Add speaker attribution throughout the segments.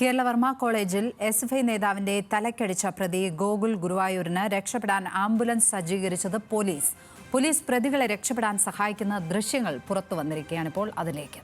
Speaker 1: കേരളവർമ്മ കോളേജിൽ S F I നേതാവിന്റെ തലക്കടിച്ച പ്രതി ഗോകുൽ ഗുരുവായൂരിന് രക്ഷപ്പെടാൻ ആംബുലൻസ് സജ്ജീകരിച്ചത് പോലീസ് പോലീസ് പ്രതികളെ രക്ഷപ്പെടാൻ സഹായിക്കുന്ന ദൃശ്യങ്ങൾ പുറത്തു ഇപ്പോൾ അതിലേക്ക്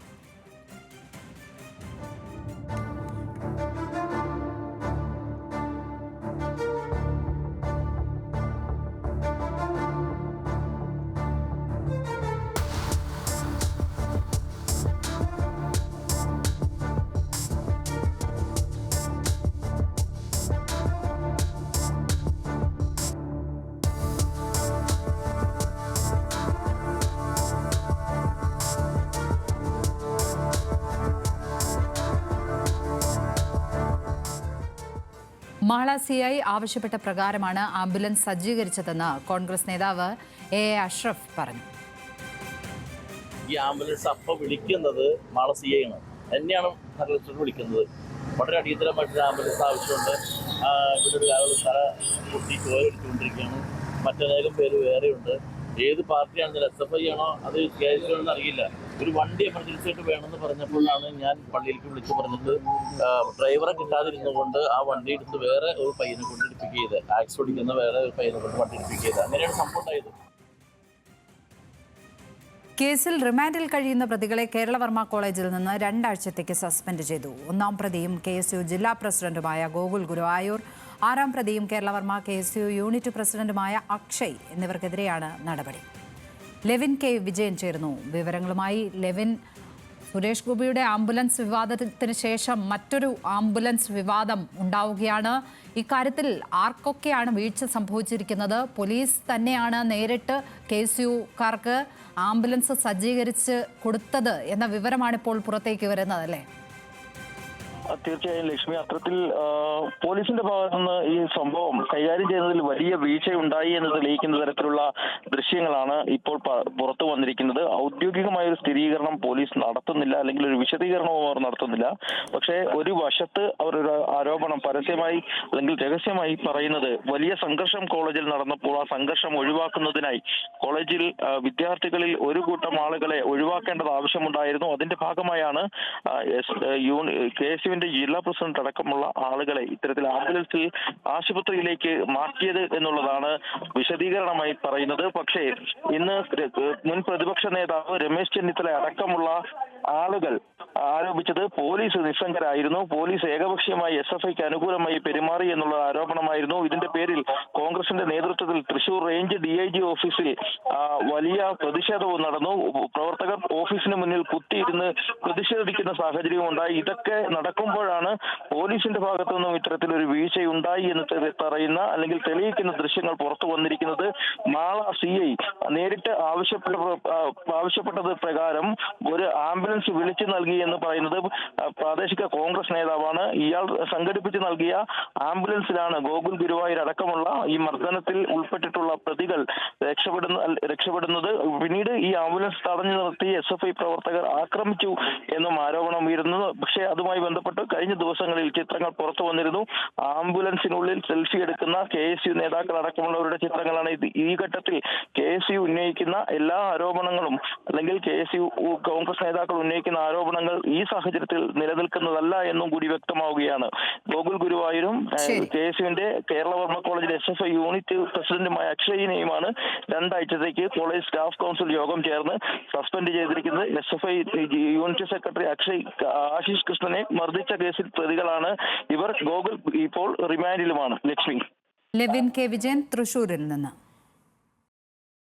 Speaker 1: മാള സി ആവശ്യപ്പെട്ട പ്രകാരമാണ് ആംബുലൻസ് സജ്ജീകരിച്ചതെന്ന് കോൺഗ്രസ് നേതാവ് എ അഷ്റഫ് പറഞ്ഞു
Speaker 2: ഈ ആംബുലൻസ് അപ്പം വിളിക്കുന്നത് മാളസിയാണ് തന്നെയാണ് ഐ വിളിക്കുന്നത് വളരെ അടിയന്തരമായിട്ടൊരു ആംബുലൻസ് ആവശ്യമുണ്ട് ഇവിടെ ഒരു സ്ഥല കുട്ടി കോലെടുത്തുകൊണ്ടിരിക്കുകയാണ് മറ്റനേകം പേര് വേറെയുണ്ട് ഏത് പാർട്ടിയാണ് എസ് എഫ് ഐ ആണോ അത് കെ എസ് ആണെന്ന് അറിയില്ല ഒരു വണ്ടി എമർജൻസി ആയിട്ട് വേണമെന്ന് പറഞ്ഞപ്പോഴാണ് ഞാൻ പള്ളിയിലേക്ക് വിളിച്ചു പറഞ്ഞത് ഡ്രൈവറെ കൊണ്ട് ആ വണ്ടി എടുത്ത് വേറെ ഒരു പയ്യനെ കൊണ്ട് എടുപ്പിക്ക് ചെയ്ത് ആക്സ് ഓടിക്കുന്ന വേറെ ഒരു പയ്യനെ കൊണ്ട് വണ്ടി എടുപ്പിക്ക് ചെയ്ത് അങ്ങനെയാണ് സംഭവം ഉണ്ടായത്
Speaker 1: കേസിൽ റിമാൻഡിൽ കഴിയുന്ന പ്രതികളെ കേരളവർമ്മ കോളേജിൽ നിന്ന് രണ്ടാഴ്ചത്തേക്ക് സസ്പെൻഡ് ചെയ്തു ഒന്നാം പ്രതിയും കെ ജില്ലാ പ്രസിഡന്റുമായ ഗോകുൽ ഗുരുവായൂർ ആറാം പ്രതിയും Keralavarma K S U unit പ്രസിഡന്റുമായ അക്ഷയ് എന്നിവർക്കെതിരെയാണ് നടപടി ലെവിൻ കെ വിജയൻ ചേർന്നു വിവരങ്ങളുമായി ലെവിൻ സുരേഷ് ഗോപിയുടെ ആംബുലൻസ് വിവാദത്തിന് ശേഷം മറ്റൊരു ആംബുലൻസ് വിവാദം ഉണ്ടാവുകയാണ് ഇക്കാര്യത്തിൽ ആർക്കൊക്കെയാണ് വീഴ്ച സംഭവിച്ചിരിക്കുന്നത് പോലീസ് തന്നെയാണ് നേരിട്ട് കെ എസ് യുക്കാർക്ക് ആംബുലൻസ് സജ്ജീകരിച്ച് കൊടുത്തത് എന്ന വിവരമാണിപ്പോൾ പുറത്തേക്ക് വരുന്നത് അല്ലേ
Speaker 3: തീർച്ചയായും ലക്ഷ്മി അത്തരത്തിൽ പോലീസിന്റെ നിന്ന് ഈ സംഭവം കൈകാര്യം ചെയ്യുന്നതിൽ വലിയ വീഴ്ചയുണ്ടായി എന്ന് തെളിയിക്കുന്ന തരത്തിലുള്ള ദൃശ്യങ്ങളാണ് ഇപ്പോൾ പുറത്തു വന്നിരിക്കുന്നത് ഔദ്യോഗികമായ ഒരു സ്ഥിരീകരണം പോലീസ് നടത്തുന്നില്ല അല്ലെങ്കിൽ ഒരു വിശദീകരണവും അവർ നടത്തുന്നില്ല പക്ഷേ ഒരു വശത്ത് അവർ ഒരു ആരോപണം പരസ്യമായി അല്ലെങ്കിൽ രഹസ്യമായി പറയുന്നത് വലിയ സംഘർഷം കോളേജിൽ നടന്നപ്പോൾ ആ സംഘർഷം ഒഴിവാക്കുന്നതിനായി കോളേജിൽ വിദ്യാർത്ഥികളിൽ ഒരു കൂട്ടം ആളുകളെ ഒഴിവാക്കേണ്ടത് ആവശ്യമുണ്ടായിരുന്നു അതിന്റെ ഭാഗമായാണ് യൂണി കെ എസ് യുവിന്റെ ജില്ലാ പ്രസിഡന്റ് അടക്കമുള്ള ആളുകളെ ഇത്തരത്തിൽ ആംബുലൻസിൽ ആശുപത്രിയിലേക്ക് മാറ്റിയത് എന്നുള്ളതാണ് വിശദീകരണമായി പറയുന്നത് പക്ഷേ ഇന്ന് മുൻ പ്രതിപക്ഷ നേതാവ് രമേശ് ചെന്നിത്തല അടക്കമുള്ള ആളുകൾ ആരോപിച്ചത് പോലീസ് നിസ്സംഗരായിരുന്നു പോലീസ് ഏകപക്ഷീയമായി എസ് എഫ് ഐക്ക് അനുകൂലമായി പെരുമാറി എന്നുള്ള ആരോപണമായിരുന്നു ഇതിന്റെ പേരിൽ കോൺഗ്രസിന്റെ നേതൃത്വത്തിൽ Thrissur range D I G ഓഫീസിൽ വലിയ പ്രതിഷേധവും നടന്നു പ്രവർത്തകർ ഓഫീസിന് മുന്നിൽ കുത്തിയിരുന്ന് പ്രതിഷേധിക്കുന്ന സാഹചര്യവും ഉണ്ടായി ഇതൊക്കെ നടക്കുമ്പോഴാണ് പോലീസിന്റെ ഭാഗത്തു നിന്നും ഇത്തരത്തിലൊരു വീഴ്ചയുണ്ടായി എന്ന് പറയുന്ന അല്ലെങ്കിൽ തെളിയിക്കുന്ന ദൃശ്യങ്ങൾ പുറത്തു വന്നിരിക്കുന്നത് നാളെ സി ഐ നേരിട്ട് ആവശ്യപ്പെട്ട ആവശ്യപ്പെട്ടത് പ്രകാരം ഒരു ആംബുലൻസ് ആംബുലൻസ് വിളിച്ചു നൽകി എന്ന് പറയുന്നത് പ്രാദേശിക കോൺഗ്രസ് നേതാവാണ് ഇയാൾ സംഘടിപ്പിച്ചു നൽകിയ ആംബുലൻസിലാണ് ഗോകുൽ ഗുരുവായൂർ അടക്കമുള്ള ഈ മർദ്ദനത്തിൽ ഉൾപ്പെട്ടിട്ടുള്ള പ്രതികൾ രക്ഷപ്പെടുന്ന രക്ഷപ്പെടുന്നത് പിന്നീട് ഈ ആംബുലൻസ് തടഞ്ഞു നിർത്തി എസ് എഫ് ഐ പ്രവർത്തകർ ആക്രമിച്ചു എന്നും ആരോപണം ഉയരുന്നത് പക്ഷേ അതുമായി ബന്ധപ്പെട്ട് കഴിഞ്ഞ ദിവസങ്ങളിൽ ചിത്രങ്ങൾ പുറത്തു വന്നിരുന്നു ആംബുലൻസിനുള്ളിൽ സെൽഫി എടുക്കുന്ന കെ എസ് യു നേതാക്കൾ അടക്കമുള്ളവരുടെ ചിത്രങ്ങളാണ് ഇത് ഈ ഘട്ടത്തിൽ കെ എസ് യു ഉന്നയിക്കുന്ന എല്ലാ ആരോപണങ്ങളും അല്ലെങ്കിൽ കെ എസ് യു കോൺഗ്രസ് നേതാക്കൾ ഉന്നയിക്കുന്ന ആരോപണങ്ങൾ ഈ സാഹചര്യത്തിൽ നിലനിൽക്കുന്നതല്ല എന്നും കൂടി വ്യക്തമാവുകയാണ് ഗോകുൽ ഗുരുവായൂരും കെ എസ് യുവിന്റെ കേരള വർമ്മ കോളേജിലെ എസ് എഫ് ഐ യൂണിറ്റ് പ്രസിഡന്റുമായ അക്ഷയിനെയുമാണ് രണ്ടാഴ്ചത്തേക്ക് കോളേജ് സ്റ്റാഫ് കൗൺസിൽ യോഗം ചേർന്ന് സസ്പെൻഡ് ചെയ്തിരിക്കുന്നത് S F I unit secretary Akshay Ashish കൃഷ്ണനെ മർദ്ദിച്ച കേസിൽ പ്രതികളാണ് ഇവർ ഗോകുൽ ഇപ്പോൾ റിമാൻഡിലുമാണ് ലക്ഷ്മി ലെവിൻ കെ വിജയൻ തൃശൂരിൽ നിന്ന്